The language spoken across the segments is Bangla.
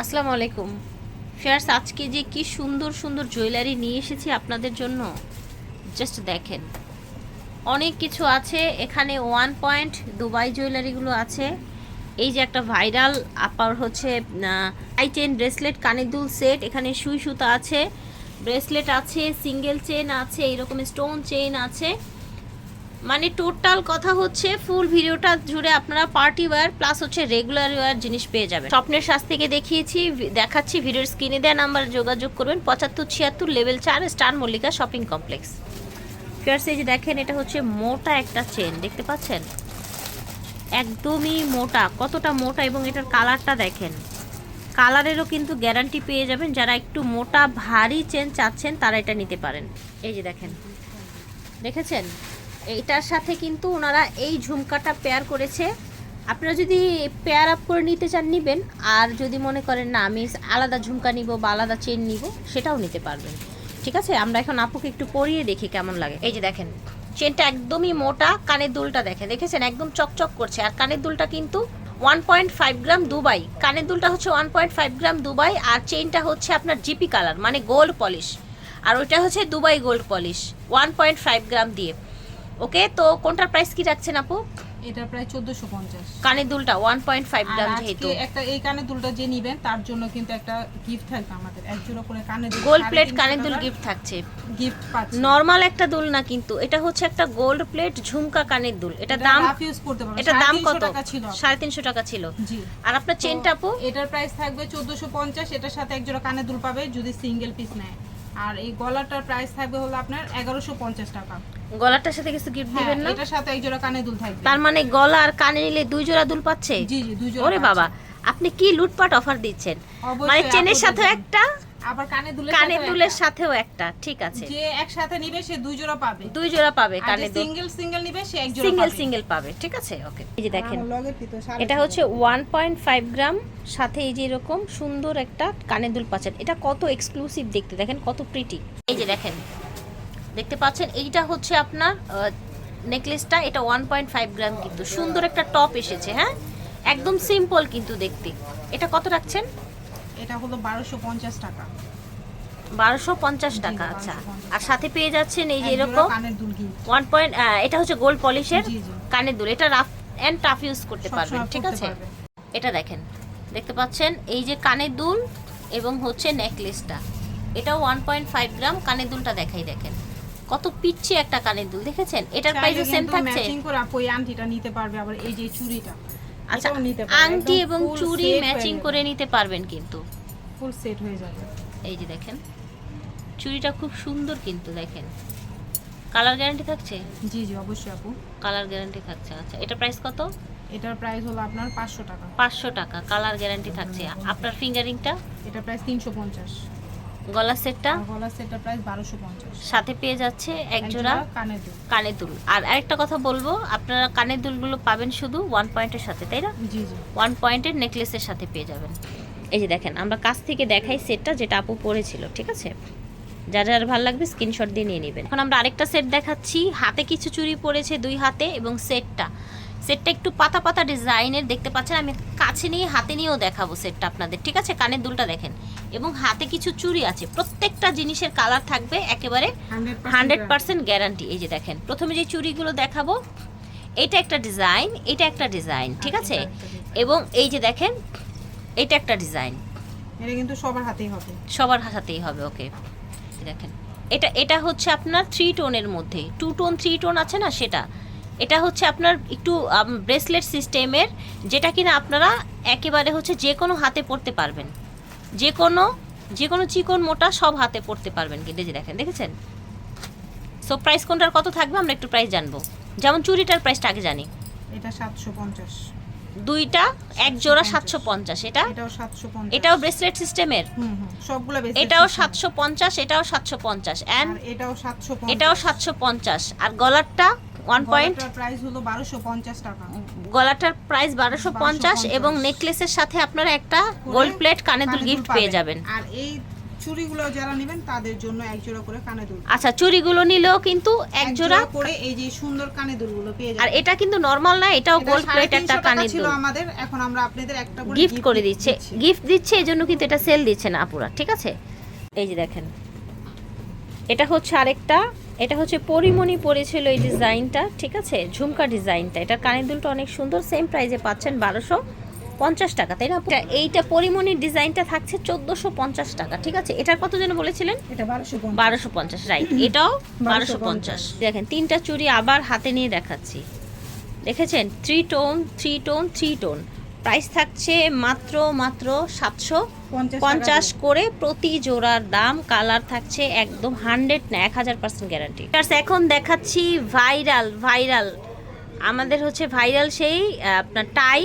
আসসালামু আলাইকুম। ফেয়ার্স, আজকে যে কি সুন্দর সুন্দর জুয়েলারি নিয়ে এসেছি আপনাদের জন্য জাস্ট দেখেন। অনেক কিছু আছে, এখানে ওয়ান পয়েন্ট দুবাই জুয়েলারিগুলো আছে। এই যে একটা ভাইরাল আপার হচ্ছে আই চেন ব্রেসলেট কানের দুল সেট এখানে সুই সুতা আছে। ব্রেসলেট আছে সিঙ্গেল চেন আছে, এইরকম স্টোন চেন আছে। মানে টোটাল কথা হচ্ছে ফুল ভিডিওটা জুড়ে আপনারা পার্টি ওয়্যার প্লাস হচ্ছে রেগুলার ওয়্যার জিনিস পেয়ে যাবেন। স্বপ্নের শ্বাস থেকে দেখিয়েছি দেখাচ্ছি, ভিডিওর স্ক্রিনে দেওয়া নাম্বার যোগাযোগ করবেন। পঁচাত্তর, ছিয়াত্তর লেভেল চার, স্টার মল্লিকা শপিং কমপ্লেক্স ফিয়ার্স এই যে দেখেন, এটা হচ্ছে মোটা একটা চেন দেখতে পাচ্ছেন? একদমই মোটা, কতটা মোটা এবং এটার কালারটা দেখেন। কালারেরও কিন্তু গ্যারান্টি পেয়ে যাবেন, যারা একটু মোটা, ভারী চেন চাচ্ছেন, তারা এটা নিতে পারেন। এই যে দেখেন। দেখেছেন? এইটার সাথে কিন্তু ওনারা এই ঝুমকাটা পেয়ার করেছে। আপনারা যদি পেয়ার আপ করে নিতে চান, নিবেন। আর যদি মনে করেন, না, আমি আলাদা ঝুমকা নিব বা আলাদা চেন নিব, সেটাও নিতে পারবেন। ঠিক আছে? আমরা এখন আপুকে একটু পরিয়ে দেখি কেমন লাগে। এই যে দেখেন চেনটা একদমই মোটা, কানের দুলটা দেখে দেখেছেন? একদম চকচক করছে। আর কানের দুলটা কিন্তু one point five gram Dubai. কানের দুলটা হচ্ছে one point five gram Dubai. আর চেইনটা হচ্ছে আপনার জিপি কালার মানে গোল্ড পলিশ আর ওইটা হচ্ছে Dubai gold polish one point five gram দিয়ে। ওকে? তো কোনটার প্রাইস কি রাখছেন আপু? এটা প্রায় চোদ্দশো পঞ্চাশ। কানের দুলটা ওয়ান পয়েন্ট ফাইভ আর গ্রাম যেহেতু একটা এই কানের দুলটা যে নিবেন তার জন্য কিন্তু একটা গিফট থাকবে আমাদের। এক জোড়া করে কানের দুল গোল্ড প্লেট কানের দুল গিফট থাকছে। গিফট পাচ্ছি। নর্মাল একটা দুল না কিন্তু এটা হচ্ছে একটা গোল্ড প্লেট ঝুমকা কানের দুল। এটা দাম রাফ ইউজ করতে পারবেন। এটা দাম কত? টাকা ছিল সাড়ে তিনশো টাকা ছিল। জি। আর আপনার চেনটা আপু? এটার প্রাইস থাকবে চোদ্দশো পঞ্চাশ এটার সাথে এক জোড়া কানের দুল পাবে যদি সিঙ্গেল পিস নেয়। আর এই গলাটার প্রাইস থাকবে হলো আপনার এগারোশো পঞ্চাশ টাকা। গলাটার সাথে কিছু গিফট হ্যাঁ দিবেন না? এটার সাথে এক জোড়া কানে দুল থাকবে। তার মানে গলা আর কানে নিলে দুই জোড়া দুল পাচ্ছে? জি জি দুই জোড়া ওরে বাবা আপনি কি লুটপাট অফার দিচ্ছেন? মানে চেনের সাথে একটা? আবার কানের দুলের সাথেও দুলের একটা। সাথেও একটা ঠিক আছে। যে একসাথে নিবে সে দুই জোড়া পাবে। দুই জোড়া পাবে দুল সিঙ্গেল সিঙ্গেল নিবে সে এক জোড়া সিঙ্গেল সিঙ্গেল পাবে ঠিক আছে? ওকে এই যে দেখেন এটা হচ্ছে ওয়ান পয়েন্ট ফাইভ গ্রাম সাথে এই যে এরকম সুন্দর একটা কানের দুল পাচ্ছেন। এটা কত এক্সক্লুসিভ দেখতে দেখেন কত প্রিটি এই যে দেখেন দেখতে পাচ্ছেন এইটা হচ্ছে আপনার নেকলেসটা এটা ওয়ান পয়েন্ট ফাইভ গ্রাম কিন্তু। সুন্দর একটা টপ এসেছে হ্যাঁ? একদম সিম্পল কিন্তু দেখতে। এটা কত রাখছেন? এটা হলো বারোশো পঞ্চাশ টাকা। বারোশো পঞ্চাশ টাকা আচ্ছা। আর সাথে পেয়ে যাচ্ছেন এই যে এরকম ওয়ান পয়েন্ট এটা হচ্ছে গোল্ড পলিশের কানের দুল। এটা রাফ অ্যান্ড টাফ ইউজ করতে পারবেন ঠিক আছে? এটা দেখেন দেখতে পাচ্ছেন এই যে কানের দুল এবং হচ্ছে নেকলেসটা। এটা ওয়ান পয়েন্ট ফাইভ গ্রাম কানের দুলটা দেখাই দেখেন। কত পিচ্ছি একটা কানের দুল দেখেছেন? এটার প্রাইসও সেম থাকছে। ম্যাচিং করে আপু এই আংটিটা নিতে পারবে আবার এই যে চুড়িটা। আচ্ছা আংটি এবং চুড়ি ম্যাচিং করে নিতে পারবেন কিন্তু। ফুল সেট হয়ে যাবে। এই যে দেখেন চুড়িটা খুব সুন্দর কিন্তু দেখেন। কালার গ্যারান্টি থাকছে? জি জি অবশ্যই আপু। কালার গ্যারান্টি থাকছে আচ্ছা এটা প্রাইস কত? এটার প্রাইস হলো আপনার পাঁচশো টাকা। পাঁচশো টাকা কালার গ্যারান্টি থাকছে। আপনার ফিঙ্গারিংটা এটা প্রাইস তিনশো পঞ্চাশ। গলা সেটটা গলা সেটটার প্রাইস বারোশো পঞ্চাশ। সাথে পেয়ে যাচ্ছে এক জোড়া কানের দুল। কানের দুল। আর আরেকটা কথা বলব আপনারা কানের দুলগুলো পাবেন শুধু ওয়ান পয়েন্টের সাথে তাই না? জি জি। ওয়ান পয়েন্টের নেকলেসের সাথে পেয়ে যাবেন। এই যে দেখেন আমরা কাছ থেকে দেখাই সেটটা যেটা আপু পরেছিল ঠিক আছে? যার যার ভালো লাগবে স্ক্রিনশট দিয়ে নিয়ে নেবেন। এখন আমরা আরেকটা সেট দেখাচ্ছি। হাতে কিছু চুরি পড়েছে দুই হাতে এবং সেটটা সেটটা একটু পাতা পাতা ডিজাইনের দেখতে পাচ্ছেন? আমি কাছে নিয়ে হাতে নিয়েও দেখাবো সেটটা আপনাদের ঠিক আছে? কানের দুলটা দেখেন। এবং হাতে কিছু চুরি আছে। প্রত্যেকটা জিনিসের কালার থাকবে একেবারে হান্ড্রেড পার্সেন্ট গ্যারান্টি এই যে দেখেন প্রথমে যে চুড়িগুলো দেখাবো এটা একটা ডিজাইন এটা একটা ডিজাইন ঠিক আছে? এবং এই যে দেখেন এটা একটা ডিজাইন। এটা কিন্তু সবার হাতেই হবে। সবার হাতেই হবে ওকে। দেখেন এটা এটা হচ্ছে আপনার থ্রি টোনের মধ্যে। টু টোন থ্রি টোন আছে না সেটা? এটা হচ্ছে আপনার একটু ব্রেসলেট সিস্টেমের যেটা কিনা আপনারা একেবারে হচ্ছে যে কোনো হাতে পরতে পারবেন। যে কোনো যে কোনো চিকন মোটা সব হাতে পরতে পারবেন কিন্তু যে দেখেন দেখেছেন? সো প্রাইস কোনটার কত থাকবে আমরা একটু প্রাইস জানব। যেমন চুড়িটার প্রাইসটা আগে জানি। এটা সাতশো পঞ্চাশ। দুইটা এক জোড়া সাতশো পঞ্চাশ এটা? এটাও ব্রেসলেট সিস্টেমের সবগুলো এটাও সাতশো পঞ্চাশ এটাও সাতশো পঞ্চাশ অ্যান্ড এটাও সাতশো এটাও সাতশো পঞ্চাশ আর গলারটা ওয়ান পয়েন্ট প্রাইস হলো বারোশো পঞ্চাশ টাকা। গলাটার প্রাইস বারোশো পঞ্চাশ এবং নেকলেসের সাথে আপনারা একটা গোল্ড প্লেট কানের দুল গিফট পেয়ে যাবেন। আর এই চুড়িগুলো যারা নেবেন তাদের জন্য এক জোড়া করে কানে দুল। আচ্ছা চুড়িগুলো নিলেও কিন্তু এক জোড়া করে এই যে সুন্দর কানে দুলগুলো পেয়ে আর এটা কিন্তু নর্মাল না এটাও গোল্ড প্লেট একটা টাকা কানের ছিল আমাদের এখন আমরা আপনাদের একটা করে গিফট করে দিচ্ছে। গিফট দিচ্ছে এই জন্য কিন্তু এটা সেল দিচ্ছে না আপুরা ঠিক আছে? এই যে দেখেন। এটা হচ্ছে আরেকটা এটা হচ্ছে পরিমণি পরেছিল এই ডিজাইনটা ঠিক আছে? ঝুমকা ডিজাইনটা এটার কানের দুলটা অনেক সুন্দর সেম প্রাইসে পাচ্ছেন বারোশো। পঞ্চাশ টাকা তাই না এইটা পরিমণির ডিজাইনটা থাকছে চোদ্দোশো পঞ্চাশ টাকা ঠিক আছে? এটার কত যেন বলেছিলেন? এটা বারোশো পঞ্চাশ। রাইট এটাও বারোশো পঞ্চাশ। দেখেন তিনটা চুড়ি আবার হাতে নিয়ে দেখাচ্ছি। দেখেছেন? Three tone three tone three tone price থাকছে মাত্র মাত্র সাতশো পঞ্চাশ করে প্রতি জোড়ার দাম। কালার থাকছে একদম হান্ড্রেড না এক হাজার পার্সেন্ট গ্যারান্টি এখন দেখাচ্ছি ভাইরাল ভাইরাল আমাদের হচ্ছে ভাইরাল সেই আপনার টাই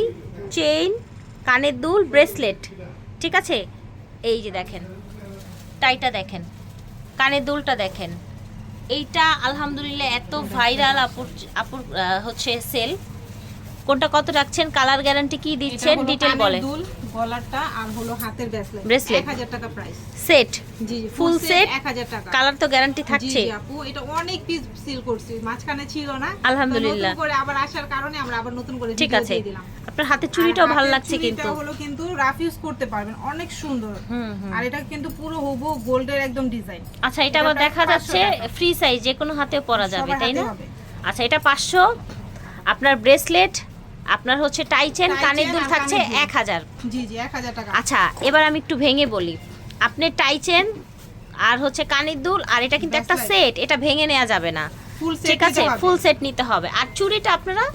চেইন কানের দুল ব্রেসলেট ঠিক আছে? এই যে দেখেন টাইটা দেখেন, কানের দুলটা দেখেন। এইটা আলহামদুলিল্লাহ এত ভাইরাল আপুর আপুর হচ্ছে সেল কোনটা কত রাখছেন? কালার গ্যারান্টি কি দিচ্ছেন? ডিটেল বলে। দুল গলারটা আর হলো হাতের ব্রেসলেট Bracelet। 1000 টাকা প্রাইস সেট জি Full set, 1000 টাকা। কালার তো গ্যারান্টি থাকছে। জি আপু এটা অনেক পিস সিল করছি মাঝখানে ছিল না। আলহামদুলিল্লাহ। নতুন করে আবার আসার কারণে আমরা আবার নতুন করে ঠিক আছে। আপনার হাতের চুড়িটাও ভালো লাগছে কিন্তু। হলো কিন্তু রাফ ইউজ করতে পারবেন অনেক সুন্দর। আর এটা কিন্তু পুরো হুবহু গোল্ডের একদম ডিজাইন আচ্ছা এটা আবার দেখা যাচ্ছে ফ্রি সাইজ যে কোনো হাতেও পরা যাবে তাই না? আচ্ছা এটা পাঁচশো। আপনার ব্রেসলেট আপনার হচ্ছে টাই চেন কানের দুল থাকছে এক হাজার। জি জি 1000 টাকা। আচ্ছা এবার আমি একটু ভেঙে বলি। আপনি টাই চেন আর হচ্ছে কানের দুল আর এটা কিন্তু একটা সেট এটা ভেঙে নেওয়া যাবে না। ঠিক আছে ফুল সেট নিতে হবে। আর চুড়িটা আপনারা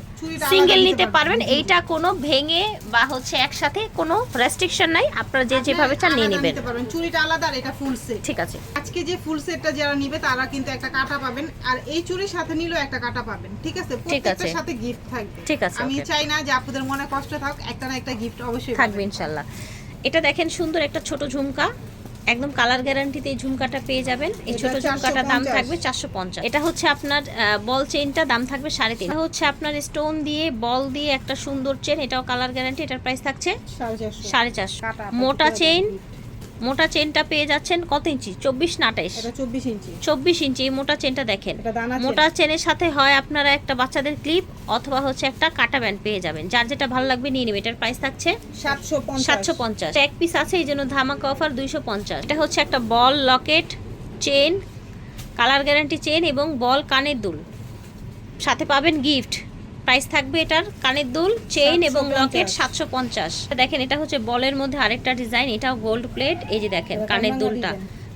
সিঙ্গেল নিতে পারবেন। এইটা কোনো ভেঙে বা হচ্ছে একসাথে কোনো রেস্ট্রিকশন নাই। আপনারা যে যেভাবে চান নিয়ে নেবেন। পারবেন। চুড়িটা আলাদা আর এটা ফুল সেট ঠিক আছে। আজকে যে ফুল সেটটা যারা নিবে তারা কিন্তু একটা কাটা পাবেন। আর এই চুড়ির সাথে নিলেও একটা কাটা পাবেন। ঠিক আছে? প্রত্যেকটার। সাথে গিফট থাকবে। ঠিক আছে, আমি চাই না যে আপনাদের মনে কষ্ট থাক একটা না একটা গিফট অবশ্যই থাকবে পাবেন। ইনশাল্লাহ। এটা দেখেন সুন্দর একটা ছোট ঝুমকা। একদম কালার গ্যারান্টিতে এই ঝুমকাটা পেয়ে যাবেন। এই ছোট ঝুমকাটা দাম থাকবে চারশো পঞ্চাশ। এটা হচ্ছে আপনার বল চেনটা দাম থাকবে সাড়ে তিন এটা হচ্ছে আপনার স্টোন দিয়ে বল দিয়ে একটা সুন্দর চেন। এটাও কালার গ্যারান্টি এটার প্রাইস থাকছে সাড়ে চারশো। মোটা চেন। মোটা চেনটা পেয়ে যাচ্ছেন কত ইঞ্চি? চব্বিশ না আঠাইশ? চব্বিশ ইঞ্চি। চব্বিশ ইঞ্চি এই মোটা চেনটা দেখেন। মোটা চেনের সাথে হয় আপনারা একটা বাচ্চাদের ক্লিপ অথবা হচ্ছে একটা কাটা ব্যান্ড পেয়ে যাবেন। যার যেটা ভালো লাগবে নিয়ে নেবে এটার প্রাইস থাকছে সাতশো পঞ্চাশ। এক পিস আছে এই জন্য ধামাকা অফার দুইশো পঞ্চাশ। এটা হচ্ছে একটা ball locket chain colour guarantee chain এবং বল কানের দুল। সাথে পাবেন গিফট প্রাইস থাকবে এটার কানের দুল চেইন এবং লকেট সাতশো পঞ্চাশ। দেখেন এটা হচ্ছে বলের মধ্যে আরেকটা ডিজাইন এটাও গোল্ড প্লেট এই যে দেখেন কানের দুলটা।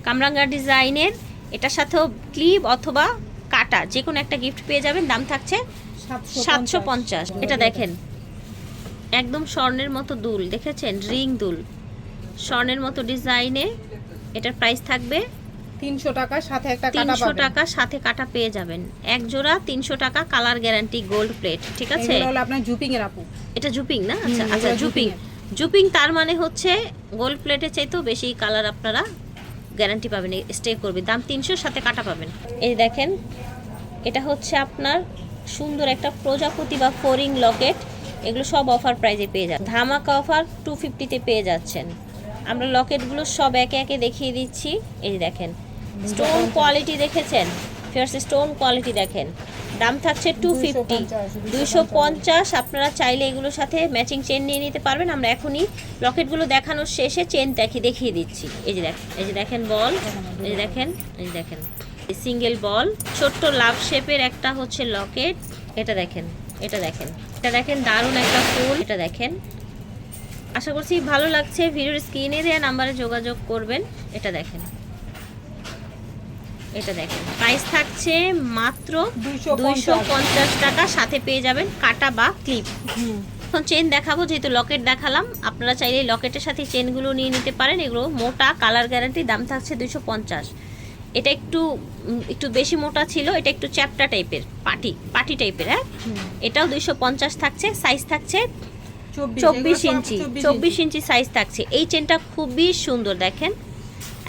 কামরাঙ্গা ডিজাইনের এটার সাথেও ক্লিপ অথবা কাটা যে কোনো একটা গিফট পেয়ে যাবেন দাম থাকছে সাতশো পঞ্চাশ। এটা দেখেন একদম স্বর্ণের মতো দুল দেখেছেন? রিং দুল। স্বর্ণের মতো ডিজাইনে এটার প্রাইস থাকবে তিনশো টাকা সাথে একটা কাটা তিনশো টাকা সাথে কাটা পেয়ে যাবেন। এক জোড়া তিনশো টাকা কালার গ্যারান্টি গোল্ড প্লেট ঠিক আছে? আপনার জুপিং এর আপু। এটা জুপিং না? আচ্ছা আচ্ছা জুপিং। জুপিং জুপিং তার মানে হচ্ছে গোল্ড প্লেটের চাইতেও বেশি কালার আপনারা গ্যারান্টি পাবেন স্টে করবে। দাম তিনশোর সাথে কাটা পাবেন। এই দেখেন এটা হচ্ছে আপনার সুন্দর একটা প্রজাপতি বা ফোরিং লকেট। এগুলো সব অফার প্রাইজে পেয়ে যাবেন ধামাকা অফার টু ফিফটিতে পেয়ে যাচ্ছেন। আমরা লকেটগুলো সব একে একে দেখিয়ে দিচ্ছি। এই দেখেন স্টোন কোয়ালিটি দেখেছেন? ফিয়ার্স স্টোন কোয়ালিটি দেখেন। দাম থাকছে টু ফিফটি দুইশো পঞ্চাশ, আপনারা চাইলে এগুলোর সাথে ম্যাচিং চেন নিয়ে নিতে পারবেন। আমরা এখনই লকেটগুলো দেখানোর শেষে চেন দেখি দেখিয়ে দিচ্ছি। এই যে দেখ এই যে দেখেন বল। এই যে দেখেন, এই দেখেন। সিঙ্গেল বল ছোট্ট লাভ শেপের একটা হচ্ছে লকেট এটা দেখেন এটা দেখেন। এটা দেখেন, দারুণ একটা ফুল। এটা দেখেন। আশা করছি ভালো লাগছে। ভিডিওর স্ক্রিনে দেওয়া নাম্বারে যোগাযোগ করবেন। এটা দেখেন। এটা দেখেন। প্রাইস থাকছে মাত্র 250 দুইশো পঞ্চাশ। টাকা। সাথে পেয়ে যাবেন কাটা বা ক্লিপ হুম। এখন চেন দেখাবো যেহেতু লকেট দেখালাম আপনারা চাইলে লকেটের সাথে চেনগুলো নিয়ে নিতে পারেন। এগুলো মোটা কালার গ্যারান্টি দাম থাকছে দুইশো পঞ্চাশ। এটা একটু একটু বেশি মোটা ছিল এটা একটু চ্যাপটা টাইপের পাটি পাটি টাইপের হ্যাঁ? এটাও দুইশো পঞ্চাশ থাকছে সাইজ থাকছে চব্বিশ ইঞ্চি চব্বিশ ইঞ্চি। সাইজ থাকছে। এই চেনটা খুবই সুন্দর দেখেন।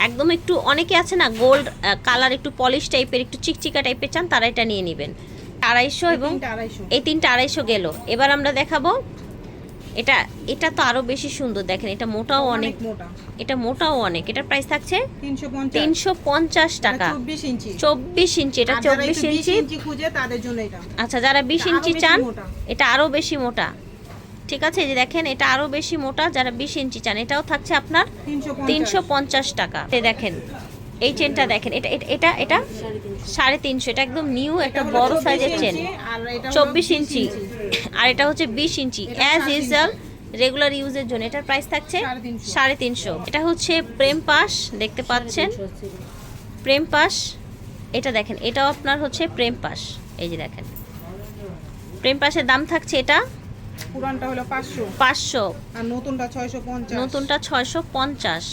একদম একটু অনেকে আছে না গোল্ড কালার একটু পলিশ টাইপের একটু চিকচিকা টাইপের চান তারা এটা নিয়ে নেবেন। আড়াইশো এবং এই তিনটা আড়াইশো গেল। এবার আমরা দেখাবো এটা এটা তো আরও বেশি সুন্দর দেখেন এটা মোটাও অনেক এটা মোটাও অনেক। এটার প্রাইস থাকছে তিনশো পঞ্চাশ। টাকা। চব্বিশ ইঞ্চি। এটা চব্বিশ ইঞ্চি। ইঞ্চি খুঁজে তাদের জন্য এটা। আচ্ছা যারা বিশ এটা ইঞ্চি চান এটা আরও বেশি মোটা। ঠিক আছে এই যে দেখেন এটা আরও বেশি মোটা যারা বিশ ইঞ্চি চান এটাও থাকছে আপনার তিনশো পঞ্চাশ। টাকা। এই দেখেন এই চেনটা দেখেন এটা এটা- এটা সাড়ে তিনশো এটা একদম নিউ একটা বড় সাইজের চেন চব্বিশ ইঞ্চি। আর এটা হচ্ছে বিশ ইঞ্চি। অ্যাজ ইউজুয়াল রেগুলার ইউজের জন্য। এটার প্রাইস থাকছে সাড়ে তিনশো। সাড়ে তিনশো। এটা হচ্ছে প্রেম পাস দেখতে পাচ্ছেন? প্রেম পাস এটা দেখেন এটাও আপনার হচ্ছে প্রেম পাস। এই যে দেখেন প্রেম পাসের দাম থাকছে এটা পুরানটা হলো পাঁচশো। পাঁচশো। আর নতুনটা ছয়শো পঞ্চাশ। নতুনটা ছয়শো পঞ্চাশ।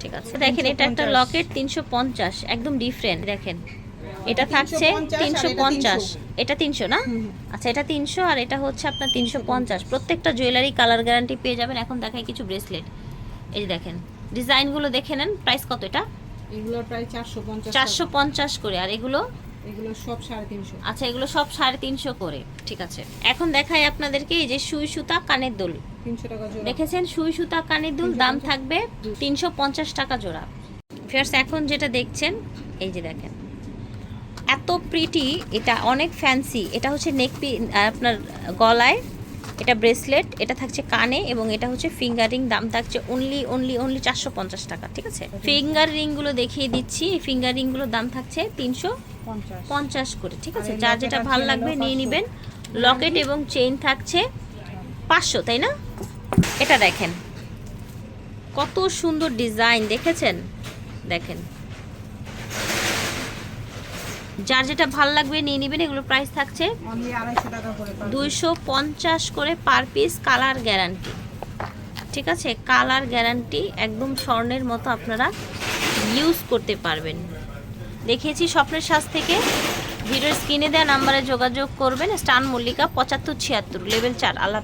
ঠিক আছে। দেখেন এটা একটা লকেট তিনশো পঞ্চাশ। একদম ডিফারেন্ট দেখেন। এটা থাকছে 350 তিনশো এটা পঞ্চাশ। 300 এটা তিনশো না? আচ্ছা এটা তিনশো আর এটা হচ্ছে আপনার তিনশো পঞ্চাশ। প্রত্যেকটা জুয়েলারি কালার গ্যারান্টি পেয়ে যাবেন। এখন দেখায় কিছু ব্রেসলেট এই যে দেখেন ডিজাইনগুলো দেখে নেন। প্রাইস কত এটা? এগুলোর প্রায় চারশো পঞ্চাশ চারশো পঞ্চাশ করে। আর এগুলো এগুলো সব সাড়ে তিনশো। আচ্ছা এগুলো সব সাড়ে তিনশো করে ঠিক আছে। এখন দেখাই আপনাদেরকে এই যে সুই সুতা কানের দুল। তিনশো টাকা জোড়া। দেখেছেন? সুই সুতা কানের দুল দাম থাকবে তিনশো পঞ্চাশ টাকা জোড়া। ফিয়ার্স এখন যেটা দেখছেন এই যে দেখেন। এত প্রিটি এটা অনেক ফ্যান্সি এটা হচ্ছে নেক পি আপনার গলায় এটা ব্রেসলেট এটা থাকছে কানে এবং এটা হচ্ছে ফিঙ্গার রিং দাম থাকছে অনলি অনলি অনলি চারশো পঞ্চাশ টাকা ঠিক আছে? ফিঙ্গার রিংগুলো দেখিয়ে দিচ্ছি ফিঙ্গার রিংগুলোর দাম থাকছে তিনশো পঞ্চাশ। করে ঠিক আছে? যার যেটা ভালো লাগবে নিয়ে 500 নেবেন। লকেট এবং চেইন থাকছে পাঁচশো তাই না? এটা দেখেন। কত সুন্দর ডিজাইন দেখেছেন? দেখেন। যার যেটা ভালো লাগবে নিয়ে নেবেন এগুলো প্রাইস থাকছে দুইশো পঞ্চাশ করে পার পিস কালার গ্যারান্টি ঠিক আছে? কালার গ্যারান্টি একদম স্বর্ণের মতো আপনারা ইউজ করতে পারবেন। দেখিয়েছি স্বপ্নের সাজ থেকে। ভিডিওর স্ক্রিনে দেওয়া নাম্বারে যোগাযোগ করবেন। স্টান মল্লিকা পঁচাত্তর ছিয়াত্তর লেভেল চার আল্লাহ